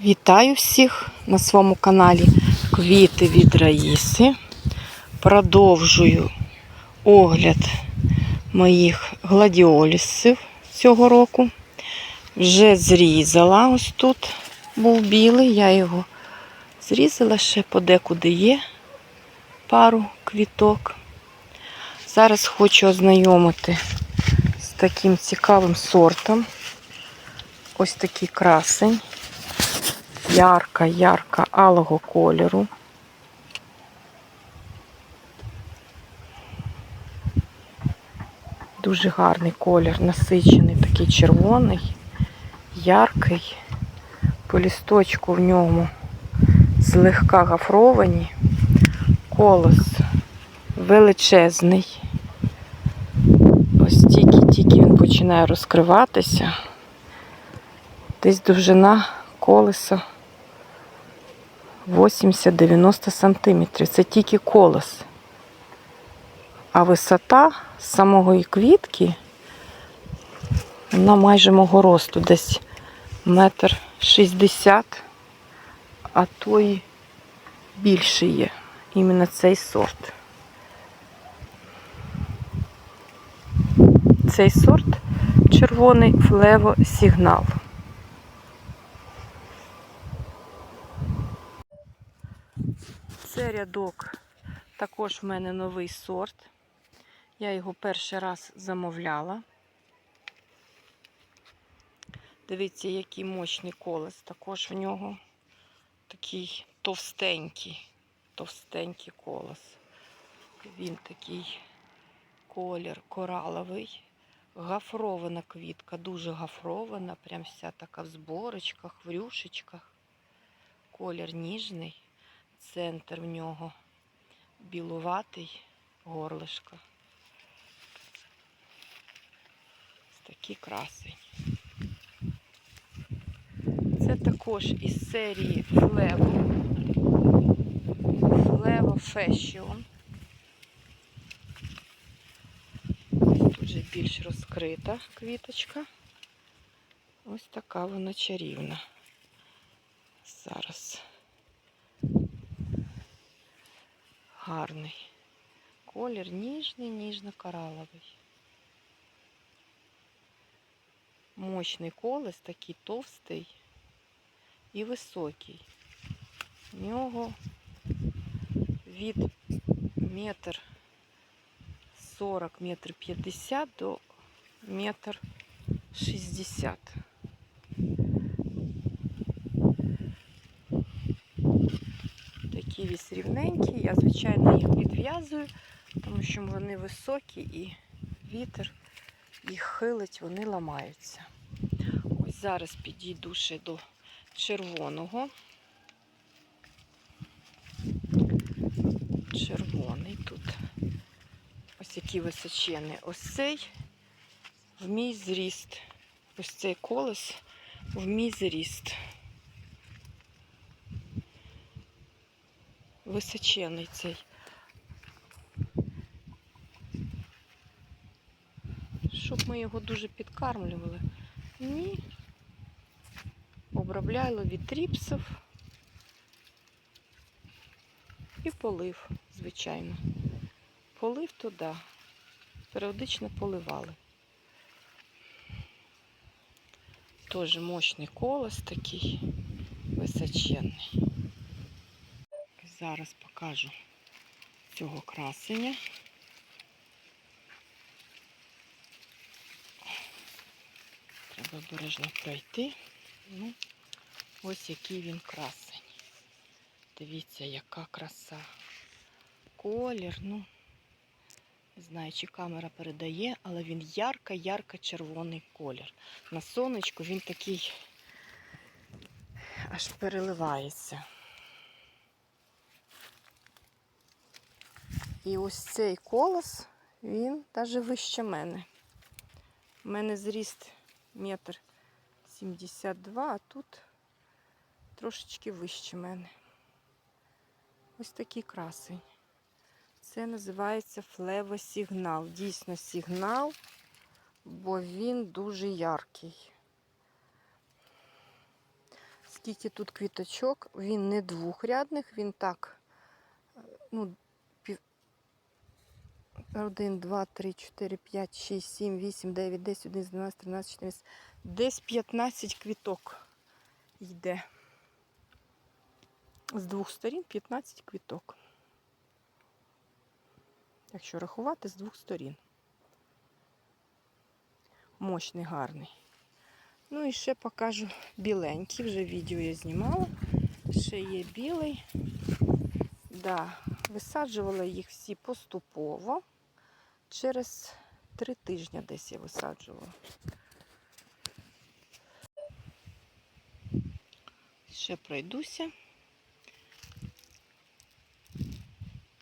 Вітаю всіх на своєму каналі Квіти від Раїси. Продовжую огляд моїх гладіолісів цього року. Вже зрізала ось тут був білий, я його зрізала ще подекуди є пару квіток. Зараз хочу ознайомити з таким цікавим сортом. Ось такий красень ярка, ярка алого кольору. Дуже гарний колір, насичений, такий червоний, яркий. По лісточку в ньому злегка гафровані. Колос величезний. Ось тільки-тільки він починає розкриватися. Десь довжина колеса 80-90 сантиметрів. Це тільки колос. А висота самої квітки, вона майже мого росту, десь метр шістдесят, а то й більше є. Іменно цей сорт. Цей сорт червоний флево сигнал. Це рядок також в мене новий сорт. Я його перший раз замовляла. Дивіться, який мощний колес. Також в нього такий товстенький, товстенький колес. Він такий колір кораловий. Гафрована квітка, дуже гафрована, прям вся така в зборочках, в рюшечках. Колір ніжний центр в нього білуватий горлишко. Ось такий красень. Це також із серії Флево. Флево Fashion. Тут вже більш розкрита квіточка. Ось така вона чарівна. Зараз. гарний. Колір ніжний, ніжно-кораловий. Мощний колес, такий товстий і високий. У нього від метр 40, метр 50 до метр 60. ківіс рівненькі. Я, звичайно, їх підв'язую, тому що вони високі і вітер їх хилить, вони ламаються. Ось зараз підійду ще до червоного. Червоний тут. Ось який височений. Ось цей в мій зріст. Ось цей колос в мій зріст. Височений цей. Щоб ми його дуже підкармлювали. Ні. Обробляли від тріпсів і полив, звичайно. Полив туди. Періодично поливали. Теж мощний колос такий височенний. Зараз покажу цього красення. Треба обережно пройти. Ну, ось який він красень. Дивіться, яка краса. Колір, ну, не знаю, чи камера передає, але він ярко-ярко-червоний колір. На сонечку він такий аж переливається. І ось цей колос, він навіть вище мене. У мене зріст метр сімдесят два, а тут трошечки вище мене. Ось такий красень. Це називається флевосигнал. Дійсно сигнал, бо він дуже яркий. скільки тут квіточок. Він не двохрядних, він так. Ну. 1, 2, 3, 4, 5, 6, 7, 8, 9, 10, 11, 12, 13, 14. Десь 15 квіток йде. З двох сторін 15 квіток. Якщо рахувати з двох сторін. Мощний, гарний. Ну і ще покажу біленький, вже відео я знімала. Ще є білий. Да, висаджувала їх всі поступово. Через три тижні десь я висаджувала. Ще пройдуся.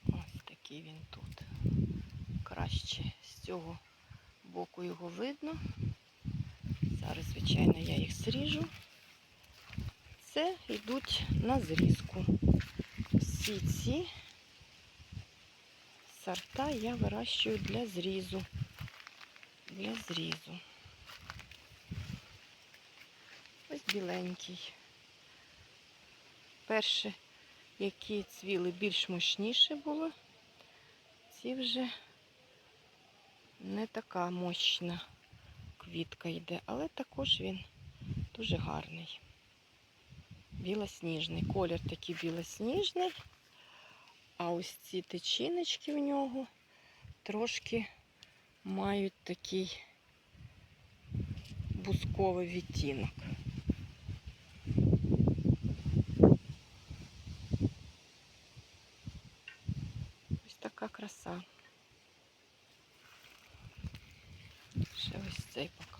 Ось такий він тут. Краще з цього боку його видно. Зараз, звичайно, я їх зріжу. Це йдуть на зрізку. Всі ці сорта я вирощую для зрізу. Для зрізу. Ось біленький. Перші, які цвіли більш мощніше було, ці вже не така мощна квітка йде, але також він дуже гарний. Білосніжний. Колір такий білосніжний. А ось ці тичиночки в нього трошки мають такий бусковий відтінок. Ось така краса. Ще ось цей покажу.